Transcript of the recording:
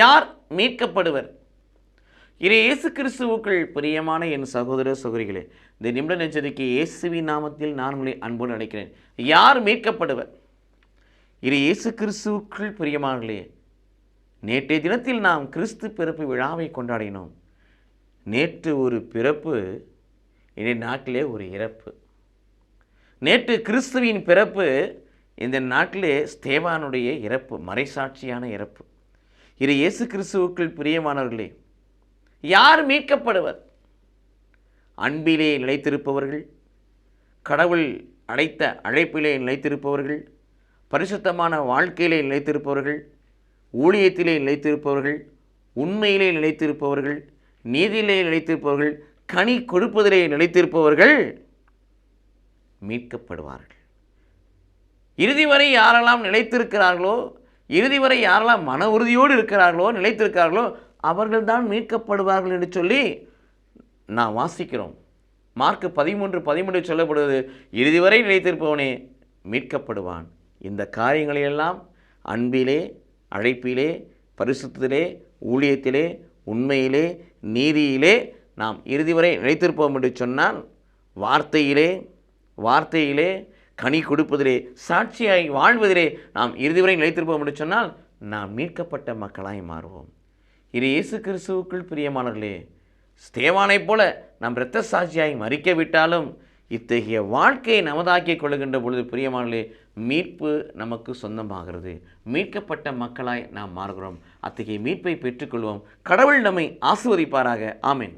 யார் மீட்கப்படுவர்? இரு இயேசு கிறிஸ்துவுக்குள் பிரியமான என் சகோதர சகோதரிகளே இந்த நிமிட நெச்சரிக்கை இயேசுவின் நாமத்தில் நான் உங்களை அன்போடு அழைக்கிறேன். யார் மீட்கப்படுவர்? இரு இயேசு கிறிஸ்துவுக்குள் பிரியமானங்களே நேற்றைய தினத்தில் நாம் கிறிஸ்து பிறப்பு விழாவை கொண்டாடினோம். நேற்று ஒரு பிறப்பு இன்றைய நாட்டிலே ஒரு இறப்பு. நேற்று கிறிஸ்துவின் பிறப்பு இந்த நாட்டிலே ஸ்தேவானுடைய இறப்பு மறைசாட்சியான இறப்பு. இது இயேசு கிறிஸ்துவுக்குள் பிரியமானவர்களே யார் மீட்கப்படுவர்? அன்பிலே நிலைத்திருப்பவர்கள் கடவுள் அழைத்த அழைப்பிலே நிலைத்திருப்பவர்கள் பரிசுத்தமான வாழ்க்கையிலே நிலைத்திருப்பவர்கள் ஊழியத்திலே நிலைத்திருப்பவர்கள் உண்மையிலே நிலைத்திருப்பவர்கள் நீதியிலே நிலைத்திருப்பவர்கள் கனி கொடுப்பதிலே நிலைத்திருப்பவர்கள் மீட்கப்படுவார்கள். இறுதி வரை யாரெல்லாம் நிலைத்திருக்கிறார்களோ இறுதி வரை யாரெல்லாம் மன உறுதியோடு இருக்கிறார்களோ நிலைத்திருக்கிறார்களோ அவர்கள்தான் மீட்கப்படுவார்கள் என்று சொல்லி நான் வாசிக்கிறோம். மார்க் பதிமூன்று பதிமூன்று சொல்லப்படுவது இறுதி வரை நிலைத்திருப்பவனே மீட்கப்படுவான். இந்த காரியங்களையெல்லாம் அன்பிலே அழைப்பிலே பரிசுத்திலே ஊழியத்திலே உண்மையிலே நீதியிலே நாம் இறுதி வரை நிலைத்திருப்போம் என்று சொன்னால் வார்த்தையிலே வார்த்தையிலே கனி கொடுப்பதிலே சாட்சியாய் வாழ்வதிலே நாம் இறுதி வரை நிலைத்திருப்போம் என்று சொன்னால் நாம் மீட்கப்பட்ட மக்களாய் மாறுவோம். இது இயேசு கிறிஸ்துவுக்குள் பிரியமானவர்களே ஸ்தேவானைப் போல நாம் இரத்த சாட்சியாய் மறிக்க விட்டாலும் இத்தகைய வாழ்க்கையை நமதாக்கிக் கொள்கின்ற பொழுது பிரியமானே மீட்பு நமக்கு சொந்தமாகிறது. மீட்கப்பட்ட மக்களாய் நாம் மாறுகிறோம். அத்தகைய மீட்பை பெற்றுக்கொள்வோம். கடவுள் நம்மை ஆசிர்வதிப்பாராக. ஆமேன்.